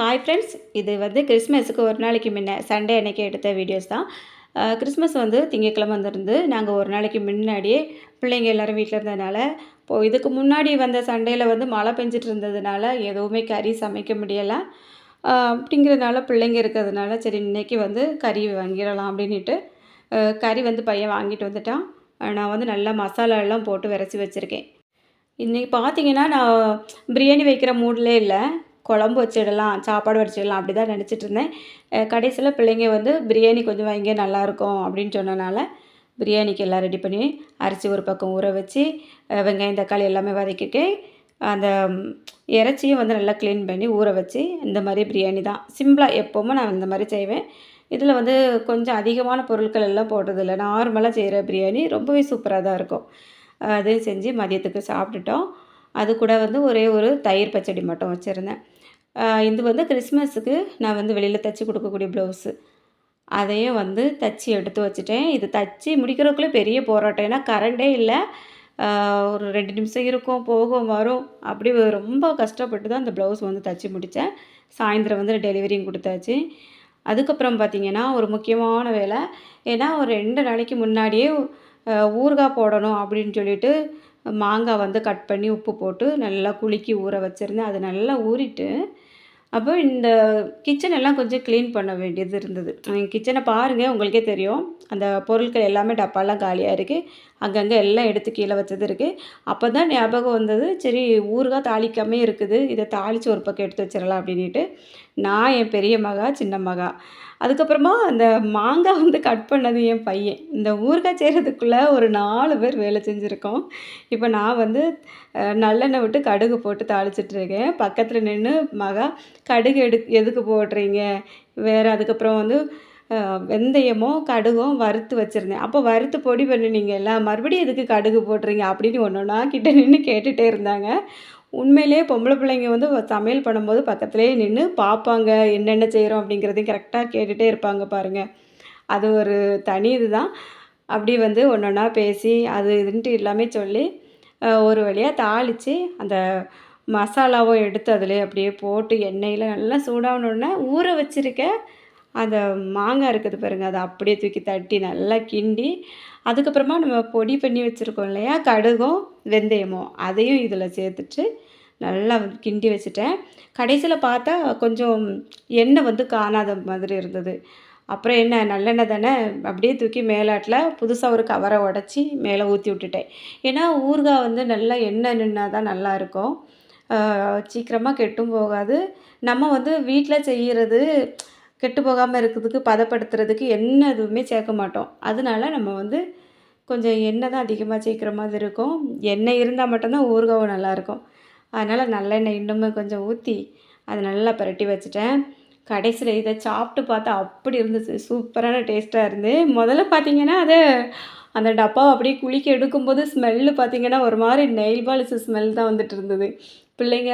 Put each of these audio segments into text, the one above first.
Hi friends இது வந்து கிறிஸ்மஸுக்கு ஒரு நாளைக்கு முன்ன சண்டே அன்னைக்கு எடுத்த வீடியோஸ் தான். கிறிஸ்மஸ் வந்து திங்கக்கிழமை வந்திருந்து நாங்கள் ஒரு நாளைக்கு முன்னாடியே பிள்ளைங்க எல்லோரும் வீட்டில் இருந்ததுனால இப்போது இதுக்கு முன்னாடி வந்த சண்டேயில் வந்து மழை பெஞ்சிட்டு இருந்ததுனால எதுவுமே கறி சமைக்க முடியலை. அப்படிங்கிறதுனால பிள்ளைங்க இருக்கிறதுனால சரி இன்னைக்கு வந்து கறி வாங்கிடலாம் அப்படின்ட்டு கறி வந்து பையன் வாங்கிட்டு வந்துட்டான். நான் வந்து நல்லா மசாலா எல்லாம் போட்டு விரச்சி வச்சுருக்கேன். இன்றைக்கி பார்த்தீங்கன்னா நான் பிரியாணி வைக்கிற மூடிலே இல்லை. குழம்பு வச்சிடலாம் சாப்பாடு வச்சிடலாம் அப்படி தான் நினச்சிட்டு இருந்தேன். கடைசியில் பிள்ளைங்க வந்து பிரியாணி கொஞ்சம் வாங்கி நல்லாயிருக்கும் அப்படின்னு சொன்னனால பிரியாணிக்கு எல்லாம் ரெடி பண்ணி அரிசி ஒரு பக்கம் ஊற வச்சு வெங்காயம் தக்காளி எல்லாமே வதக்கிட்டு அந்த இறைச்சியும் வந்து நல்லா க்ளீன் பண்ணி ஊற வச்சு இந்த மாதிரி பிரியாணி தான். சிம்பிளாக எப்போவுமே நான் இந்த மாதிரி செய்வேன். இதில் வந்து கொஞ்சம் அதிகமான பொருட்கள் எல்லாம் போடுறதில்ல. நார்மலாக செய்கிற பிரியாணி ரொம்பவே சூப்பராக தான் இருக்கும். அதையும் செஞ்சு மதியத்துக்கு சாப்பிட்டுட்டோம். அது கூட வந்து ஒரே ஒரு தயிர் பச்சடி மட்டும் வச்சுருந்தேன். இது வந்து கிறிஸ்மஸுக்கு நான் வந்து வெளியில் தைச்சி கொடுக்கக்கூடிய ப்ளவுஸு அதையும் வந்து தச்சு எடுத்து வச்சுட்டேன். இது தச்சு முடிக்கிறதுக்குள்ளே பெரிய போராட்டம். ஏன்னா கரண்டே இல்லை. ஒரு ரெண்டு நிமிஷம் இருக்கும் போகும் வரும். அப்படி ரொம்ப கஷ்டப்பட்டு தான் அந்த ப்ளவுஸ் வந்து தச்சு முடித்தேன். சாயந்தரம் வந்து டெலிவரியும் கொடுத்தாச்சு. அதுக்கப்புறம் பார்த்திங்கன்னா ஒரு முக்கியமான வேலை. ஏன்னா ஒரு ரெண்டு நாளைக்கு முன்னாடியே ஊறுகாய் போடணும் அப்படின்னு சொல்லிட்டு மாங்காய் வந்து கட் பண்ணி உப்பு போட்டு நல்லா குலுக்கி ஊற வச்சுருந்தேன். அது நல்லா ஊறிட்டு அப்போ இந்த கிச்சன் எல்லாம் கொஞ்சம் க்ளீன் பண்ண வேண்டியது இருந்தது. கிச்சனை பாருங்கள் உங்களுக்கே தெரியும். அந்த பொருட்கள் எல்லாமே டப்பாலாம் காலியாக இருக்குது அங்கங்கே எல்லாம் எடுத்து கீழே வச்சது இருக்குது அப்போ தான் ஞாபகம் வந்தது சரி ஊறுகாய் தாளிக்காமே இருக்குது இதை தாளித்து ஒரு பக்கம் எடுத்து வச்சிடலாம் அப்படின்ட்டு நான் என் பெரிய மகா சின்ன மகா. அதுக்கப்புறமா அந்த மாங்காய் வந்து கட் பண்ணது என் பையன். இந்த ஊறுகாய் செய்கிறதுக்குள்ளே ஒரு நாலு பேர் வேலை செஞ்சுருக்கோம். இப்போ நான் வந்து நல்லெண்ணெய் விட்டு கடுகு போட்டு தாளிச்சிட்ருக்கேன் பக்கத்தில் நின்று மகா கடுகு எடு எதுக்கு போடுறீங்க? வேறு அதுக்கப்புறம் வந்து வெந்தயமும் கடுகும் வறுத்து வச்சுருந்தேன். அப்போ வறுத்து பொடி பண்ணினீங்கல்ல மறுபடியும் எதுக்கு கடுகு போடுறீங்க அப்படின்னு ஒன்று ஒன்றா கிட்ட நின்று கேட்டுகிட்டே இருந்தாங்க. உண்மையிலே பொம்பளை பிள்ளைங்க வந்து சமையல் பண்ணும்போது பக்கத்துலேயே நின்று பார்ப்பாங்க என்னென்ன செய்கிறோம் அப்படிங்கிறதையும் கரெக்டாக கேட்டுகிட்டே இருப்பாங்க பாருங்கள் அது ஒரு தனி இதுதான். அப்படி வந்து ஒன்று ஒன்றா பேசி அது இதுன்ட்டு எல்லாமே சொல்லி ஒரு வழியாக தாளித்து அந்த மசாலாவும் எடுத்து அதில் அப்படியே போட்டு எண்ணெயில் நல்லா சூடாகணுன்னே ஊற வச்சுருக்க அந்த மாங்காய் இருக்குது பாருங்கள் அதை அப்படியே தூக்கி தட்டி நல்லா கிண்டி அதுக்கப்புறமா நம்ம பொடி பண்ணி வச்சுருக்கோம் இல்லையா கடுகும் வெந்தயமும் அதையும் இதில் சேர்த்துட்டு நல்லா கிண்டி வச்சுட்டேன். கடைசியில் பார்த்தா கொஞ்சம் எண்ணெய் வந்து காணாத மாதிரி இருந்தது. அப்புறம் என்ன நல்லெண்ணெய் தானே அப்படியே தூக்கி மேலாட்டில் புதுசாக ஒரு கவரை உடச்சி மேலே ஊற்றி விட்டுட்டேன். ஏன்னா ஊறுகாய் வந்து நல்லா எண்ணெய் நின்னா தான் நல்லா இருக்கும். சீக்கிரமாக கெட்டும் போகாது. நம்ம வந்து வீட்டில் செய்கிறது கெட்டு போகாமல் இருக்கிறதுக்கு பதப்படுத்துறதுக்கு என்ன எதுவுமே சேர்க்க மாட்டோம். அதனால நம்ம வந்து கொஞ்சம் எண்ணெய் தான் அதிகமாக சேர்க்குற மாதிரி இருக்கும். எண்ணெய் இருந்தால் மட்டும்தான் ஊறுகாவும் நல்லாயிருக்கும் அதனால் நல்லெண்ணெய் இன்னுமே கொஞ்சம் ஊற்றி அதை நல்லா பிரட்டி வச்சுட்டேன். கடைசியில் இதை சாப்பிட்டு பார்த்தா அப்படி இருந்துச்சு. சூப்பரான டேஸ்ட்டாக இருந்து. முதல்ல பார்த்தீங்கன்னா அது அந்த டப்பாவை அப்படியே குளிக்க எடுக்கும்போது ஸ்மெல்லு பார்த்தீங்கன்னா ஒரு மாதிரி நெயில் பாலிசு ஸ்மெல் தான் வந்துட்டு இருந்தது. பிள்ளைங்க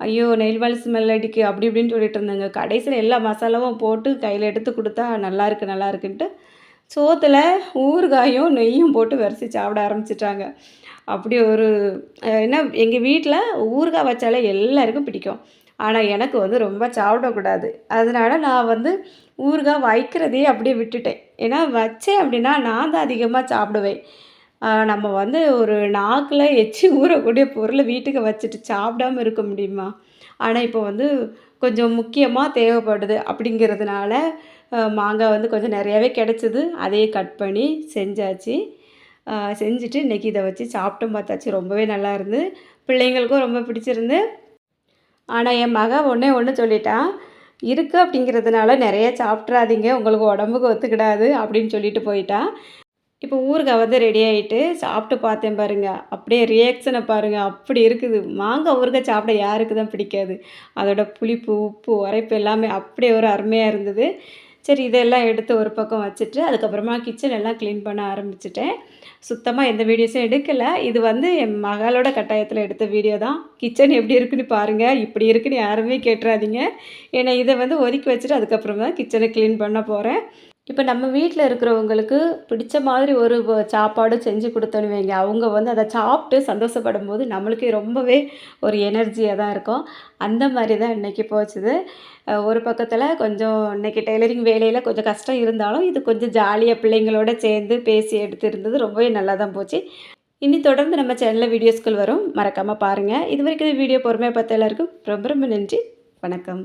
ஐயோ நெயில் பாலிஷ் ஸ்மெல் அடிக்கு அப்படி இப்படின்னு சொல்லிட்டு இருந்தாங்க. கடைசியில் எல்லா மசாலாவும் போட்டு கையில் எடுத்து கொடுத்தா நல்லா இருக்கு நல்லா இருக்குன்ட்டு சோத்தில் ஊறுகாயும் நெய்யும் போட்டு வரிசை சாப்பிட ஆரம்பிச்சிட்டாங்க. அப்படி ஒரு என்ன எங்கள் வீட்டில் ஊறுகாய் வச்சாலே எல்லாருக்கும் பிடிக்கும். ஆனால் எனக்கு வந்து ரொம்ப சாப்பிடக்கூடாது. அதனால நான் வந்து ஊறுகாய் வைக்கிறதையே அப்படியே விட்டுட்டேன். ஏன்னா வச்சேன் அப்படின்னா நான் தான் அதிகமாக சாப்பிடுவேன். நம்ம வந்து ஒரு நாக்கில் எச்சி ஊறக்கூடிய பொருளை வீட்டுக்கு வச்சுட்டு சாப்பிடாம இருக்க முடியுமா? ஆனால் இப்போ வந்து கொஞ்சம் முக்கியமாக தேவைப்படுது அப்படிங்கிறதுனால மாங்காய் வந்து கொஞ்சம் நிறையாவே கிடச்சிது. அதையே கட் பண்ணி செஞ்சாச்சு. செஞ்சுட்டு இன்றைக்கி இதை வச்சு சாப்பிட்டும் பார்த்தாச்சு. ரொம்பவே நல்லா இருந்து. பிள்ளைங்களுக்கும் ரொம்ப பிடிச்சிருந்து. ஆனால் என் மக ஒன்றே ஒன்று சொல்லிட்டான் இருக்குது அப்படிங்கிறதுனால நிறைய சாப்பிட்றாதீங்க உங்களுக்கு உடம்புக்கு ஒத்துக்கிடாது அப்படின்னு சொல்லிட்டு போயிட்டான் இப்போ ஊறுகாய் வந்து ரெடி ஆகிட்டு சாப்பிட்டு பார்த்தேன் பாருங்கள் அப்படியே ரியாக்ஷனை பாருங்கள் அப்படி இருக்குது. மாங்காய் ஊறுகாய் சாப்பிட யாருக்கு தான் பிடிக்காது. அதோட புளிப்பு உப்பு உரைப்பு எல்லாமே அப்படியே ஒரு அருமையாக இருந்தது. சரி இதெல்லாம் எடுத்து ஒரு பக்கம் வச்சுட்டு அதுக்கப்புறமா கிச்சன் எல்லாம் க்ளீன் பண்ண ஆரம்பிச்சிட்டேன். சுத்தமாக எந்த வீடியோஸும் எடுக்கலை. இது வந்து என் மகளோட கட்டாயத்தில் எடுத்த வீடியோ தான். கிச்சன் எப்படி இருக்குன்னு பாருங்கள் இப்படி இருக்குன்னு யாருமே கேட்டுறாதீங்க. ஏன்னா இதை வந்து ஒதுக்கி வச்சுட்டு அதுக்கப்புறம் தான் கிச்சனை க்ளீன் பண்ண போகிறேன் இப்போ நம்ம வீட்டில் இருக்கிறவங்களுக்கு பிடிச்ச மாதிரி ஒரு சாப்பாடு செஞ்சு கொடுத்தோன்னு வைங்க, அவங்க வந்து அதை சாப்பிட்டு சந்தோஷப்படும் போது நம்மளுக்கே ரொம்பவே ஒரு எனர்ஜியாக தான் இருக்கும். அந்த மாதிரி தான் இன்றைக்கி போச்சுது. ஒரு பக்கத்தில் கொஞ்சம் இன்னைக்கு டெய்லரிங் வேலையில் கொஞ்சம் கஷ்டம் இருந்தாலும், இது கொஞ்சம் ஜாலியாக பிள்ளைங்களோட சேர்ந்து பேசி எடுத்து இருந்தது ரொம்பவே நல்லா தான் போச்சு. இனி தொடர்ந்து நம்ம சேனலில் வீடியோஸ்கள் வரும். மறக்காமல் பாருங்கள் இது வரைக்கும் வீடியோ பொறுமையாக பார்த்த எல்லாருக்கும் ரொம்ப ரொம்ப நன்றி. வணக்கம்.